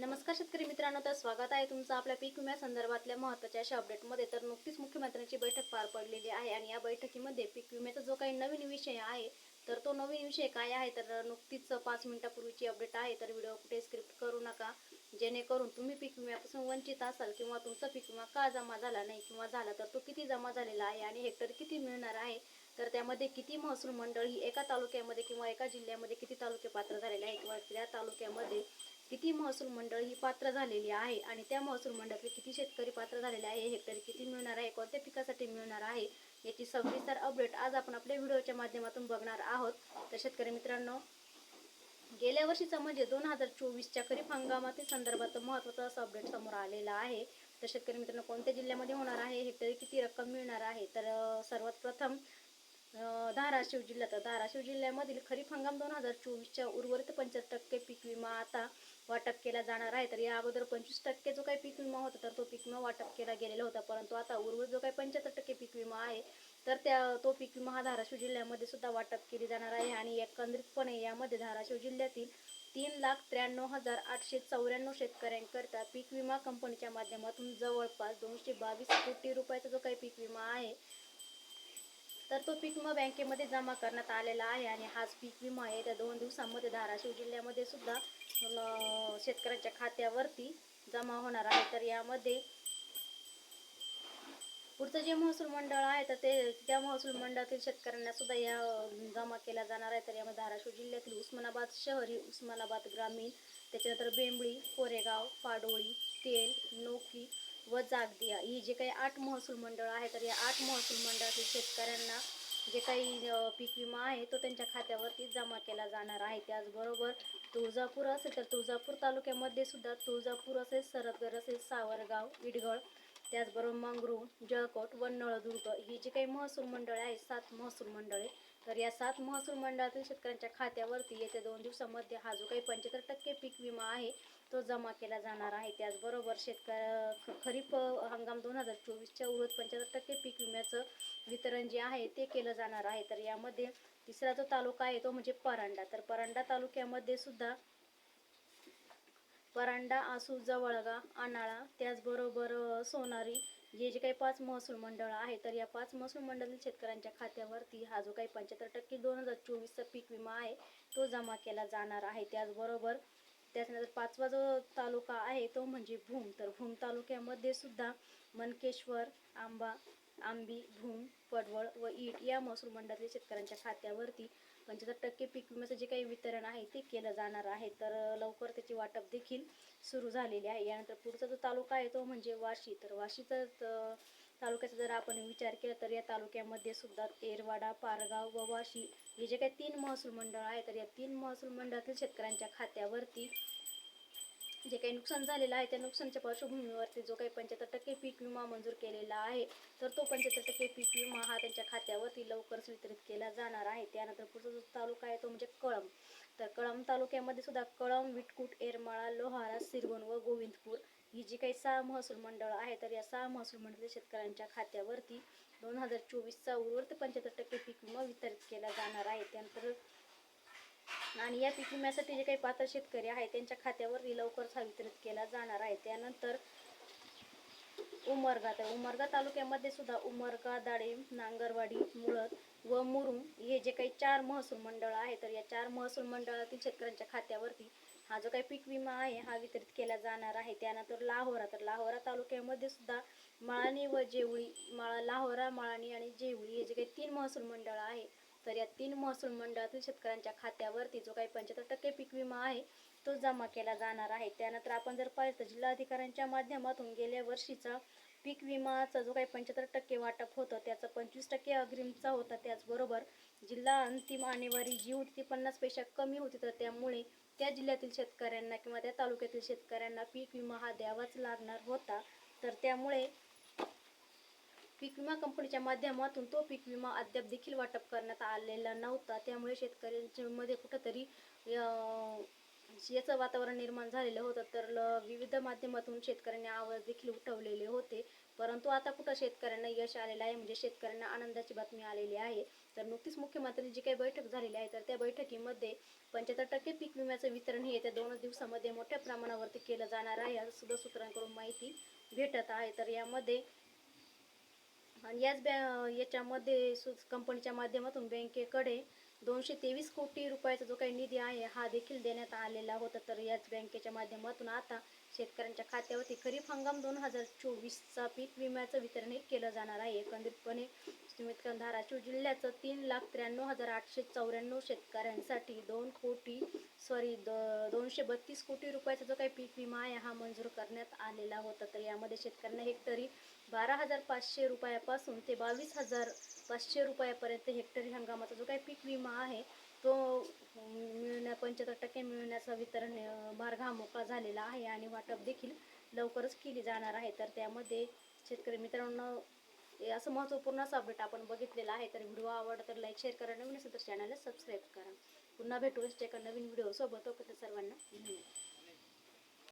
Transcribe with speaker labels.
Speaker 1: नमस्कार शेतकरी मित्रांनो तर स्वागत आहे तुमचं आपल्या पीक विम्या संदर्भातल्या महत्त्वाच्या अशा अपडेटमध्ये तर नुकतीच मुख्यमंत्र्यांची बैठक पार पडलेली आहे आणि या बैठकीमध्ये पीक विम्याचा जो काही नवीन विषय आहे तर तो नवीन विषय काय आहे तर नुकतीच पाच मिनिटापूर्वीची अपडेट आहे तर व्हिडिओ कुठे स्क्रिप्ट करू नका. जेणेकरून तुम्ही पीक विम्यापासून वंचित असाल किंवा तुमचा पीक विमा का जमा झाला नाही किंवा झाला तर तो किती जमा झालेला आहे आणि हेक्टर किती मिळणार आहे तर त्यामध्ये किती महसूल मंडळ ही एका तालुक्यामध्ये किंवा एका जिल्ह्यामध्ये किती तालुके पात्र झालेले आहे किंवा त्या तालुक्यामध्ये किती महसूल मंडळ ही पात्र झालेली आहे आणि त्या महसूल मंडळातले किती शेतकरी पात्र झालेले आहे हेक्टरी किती मिळणार आहे कोणत्या पिकासाठी मिळणार आहे याची सविस्तर अपडेट आज आपण आपल्या व्हिडिओच्या माध्यमातून बघणार आहोत. तर शेतकरी मित्रांनो गेल्या वर्षीचा म्हणजे दोन हजार चोवीसच्या खरीप हंगामातील संदर्भात महत्त्वाचा असा अपडेट समोर आलेला आहे. तर शेतकरी मित्रांनो कोणत्या जिल्ह्यामध्ये होणार आहे हेक्टरी किती रक्कम मिळणार आहे? तर सर्वात प्रथम धाराशिव जिल्ह्यात. धाराशिव जिल्ह्यामधील खरीप हंगाम दोन हजार चोवीसच्या उर्वरित पंच्याहत्तर टक्के पीक विमा आता वाटप केला जाणार आहे. तर या अगोदर पंचवीस टक्के जो काही पीक विमा होता तर तो पीक विमा वाटप केला गेलेला होता. परंतु आता उर्वरित जो काही पंच्याहत्तर टक्के पीक विमा आहे तर त्या तो पीक विमा हा धाराशिव जिल्ह्यामध्ये सुद्धा वाटप केली जाणार आहे. आणि एकंदरीतपणे यामध्ये धाराशिव जिल्ह्यातील तीन लाख त्र्याण्णव हजार आठशे चौऱ्याण्णव शेतकऱ्यांकरता पीक विमा कंपनीच्या माध्यमातून जवळपास दोनशे बावीस कोटी रुपयाचा जो काही पीक विमा आहे तर तो पीक विमा बँकेमध्ये जमा करण्यात आलेला आहे आणि हाच पीक विमा आहे. त्या दोन दिवसांमध्ये धाराशिव जिल्ह्यामध्ये सुद्धा शेतकऱ्यांच्या खात्यावरती जमा होणार आहे. तर यामध्ये पुढचं जे महसूल मंडळ आहे तर ते त्या महसूल मंडळातील शेतकऱ्यांना सुद्धा या जमा केला जाणार आहे. तर यामध्ये धाराशिव जिल्ह्यातील उस्मानाबाद शहरी उस्मानाबाद ग्रामीण त्याच्यानंतर बेंबळी कोरेगाव पाडोळी तेल नोकी व जागदिया ही जे काही आठ महसूल मंडळ आहे तर या आठ महसूल मंडळातील शेतकऱ्यांना जे काही पीक विमा आहे तो त्यांच्या खात्यावरती जमा केला जाणार आहे. त्याचबरोबर तुळजापूर असेल तर तुळजापूर तालुक्यामध्ये सुद्धा तुळजापूर असेल सरदगर असेल सावरगाव इडगळ त्याचबरोबर मंगरूळ जळकोट व नळदुर्ग ही जी काही महसूल मंडळे आहेत सात महसूल मंडळे तर या सात महसूल मंडळातील शेतकऱ्यांच्या खात्यावरती येत्या दोन दिवसामध्ये हा जो काही पंच्याहत्तर टक्के पीक विमा आहे तो जमा केला जाणार आहे. त्याचबरोबर शेतकऱ्या खरीप हंगाम दोन हजार चोवीसच्या उरत पंच्याहत्तर टक्के पीक विम्याचं वितरण जे आहे ते केलं जाणार आहे. तर यामध्ये तिसरा जो तालुका आहे तो म्हणजे परांडा. तर परांडा तालुक्यामध्ये सुद्धा परांडा आसू जवळगा आनाळा त्याचबरोबर सोनारी हे जे काही पाच महसूल मंडळ आहे तर या पाच महसूल मंडळातील शेतकऱ्यांच्या खात्यावरती हा जो काही पंच्याहत्तर टक्के दोन हजार चोवीसचा पीक विमा आहे तो जमा केला जाणार आहे. त्याचबरोबर त्याच्यानंतर पाचवा जो तालुका आहे तो म्हणजे भूम. तर भूम तालुक्यामध्ये सुद्धा मनकेश्वर आंबा आंबी भूम पडवळ व ईट या महसूल मंडळातील शेतकऱ्यांच्या खात्यावरती पंच्याहत्तर टक्के पीक विम्याचं जे काही वितरण आहे ते केलं जाणार आहे. तर लवकर त्याची वाटप देखील सुरू झालेली आहे. यानंतर पुढचा जो तालुका आहे तो म्हणजे वाशी. तर वाशीचा तालुक्याचा जर आपण विचार केला तर या तालुक्यामध्ये सुद्धा एरवाडा पारगाव व वाशी हे जे काही तीन महसूल मंडळ आहे तर या तीन महसूल मंडळातील शेतकऱ्यांच्या खात्यावरती जे काही नुकसान झालेलं आहे त्या नुकसानच्या पार्श्वभूमीवरती जो काही पंच्याहत्तर टक्के पीक विमा मंजूर केलेला आहे तर तो पंच्याहत्तर टक्के पीक विमा हा त्यांच्या खात्यावरती लवकरच वितरित केला जाणार आहे. त्यानंतर पुढचा जो तालुका आहे तो म्हणजे कळंब. तर कळंब तालुक्यामध्ये सुद्धा कळंब विटकूट येरमाळा लोहारा सिरवण व गोविंदपूर ही जी काही सहा महसूल मंडळ आहे तर या सहा महसूल मंडळ शेतकऱ्यांच्या खात्यावरती दोन हजार चोवीसचा उर्वरित पंच्याहत्तर टक्के पीक विमा वितरित केला जाणार आहे. त्यानंतर आणि या पीक विम्यासाठी जे काही पात्र शेतकरी आहे त्यांच्या खात्यावरती लवकरच हा वितरित केला जाणार आहे. त्यानंतर उमरगा तर उमरगा तालुक्यामध्ये सुद्धा उमरगा दाळिंब नांगरवाडी मुळत व मुरुम हे जे काही चार महसूल मंडळ आहे तर या चार महसूल मंडळातील शेतकऱ्यांच्या खात्यावरती हा जो काही पीक विमा आहे हा वितरित केला जाणार आहे. त्यानंतर लाहोरा तर लाहोरा तालुक्यामध्ये सुद्धा माळाणी व जेवळी माळा लाहोरा माळाणी आणि जेवळी हे जे काही तीन महसूल मंडळ आहे तर या तीन महसूल मंडळातील शेतकऱ्यांच्या खात्यावरती जो काही पंच्याहत्तर टक्के पीक विमा आहे तो जमा केला जाणार आहे. त्यानंतर आपण जर पाहिलं तर जिल्हाधिकाऱ्यांच्या माध्यमातून गेल्या वर्षीचा पीक विमाचा जो काही पंच्याहत्तर टक्के वाटप होतं त्याचा पंचवीस टक्के अग्रिमचा होता. त्याचबरोबर जिल्हा अंतिम आणेवारी जी होती ती पन्नासपेक्षा कमी होती. तर त्यामुळे त्या जिल्ह्यातील शेतकऱ्यांना किंवा त्या तालुक्यातील शेतकऱ्यांना पीक विमा हा द्यावाच लागणार होता. तर त्यामुळे पीक विमा कंपनीच्या माध्यमातून तो पीक विमा अद्याप देखील वाटप करण्यात आलेला नव्हता. त्यामुळे शेतकऱ्यांच्या मध्ये कुठंतरी अं, म्हणजे याचं वातावरण निर्माण झालेलं होतं तर विविध माध्यमातून शेतकऱ्यांनी आवाज देखील उठवलेले होते. परंतु आता कुठं शेतकऱ्यांना यश आलेलं आहे म्हणजे शेतकऱ्यांना आनंदाची बातमी आलेली आहे. तर नुकतीच मुख्यमंत्र्यांची जी काही बैठक झालेली आहे तर त्या बैठकीमध्ये पंच्याहत्तर टक्के पीक विम्याचं वितरण हे येत्या दोनच दिवसामध्ये मोठ्या प्रमाणावरती केलं जाणार आहे असं सुद्धा सूत्रांकडून माहिती भेटत आहे. तर यामध्ये आणि याच बॅ याच्यामध्ये सु कंपनीच्या माध्यमातून बँकेकडे दोनशे तेवीस कोटी रुपयाचा जो काही निधी आहे हा देखील देण्यात आलेला होता. तर याच बँकेच्या माध्यमातून आता शेतकऱ्यांच्या खात्यावरती खरीप हंगाम दोन हजार चोवीसचा पीक विम्याचं वितरण हे केलं जाणार आहे. एकंदरीतपणे सुमित धाराशिव जिल्ह्याचं तीन लाख त्र्याण्णव हजार आठशे चौऱ्याण्णव शेतकऱ्यांसाठी दोन कोटी सॉरी द दोनशे बत्तीस कोटी रुपयाचा जो काही पीक विमा आहे हा मंजूर करण्यात आलेला होता. तर यामध्ये शेतकऱ्यांना हेक्टरी बारा हजार पाचशे रुपयापासून ते बावीस हजार पाचशे रुपयापर्यंत हेक्टरी हंगामाचा जो काही पीक विमा आहे तो मिळण्या पंच्याहत्तर टक्के मिळण्याचा वितरण मार्ग हा मोकळा झालेला आहे आणि वाटप देखील लवकरच केली जाणार आहे. तर त्यामध्ये शेतकरी मित्रांनो असं महत्त्वपूर्ण असं अपडेट आपण बघितलेलं आहे. तर व्हिडिओ आवडला तर लाईक शेअर करा. नवीन असेल तर चॅनलला सबस्क्राईब करा. पुन्हा भेटू एका नवीन व्हिडिओसोबत. सर्वांना धन्यवाद.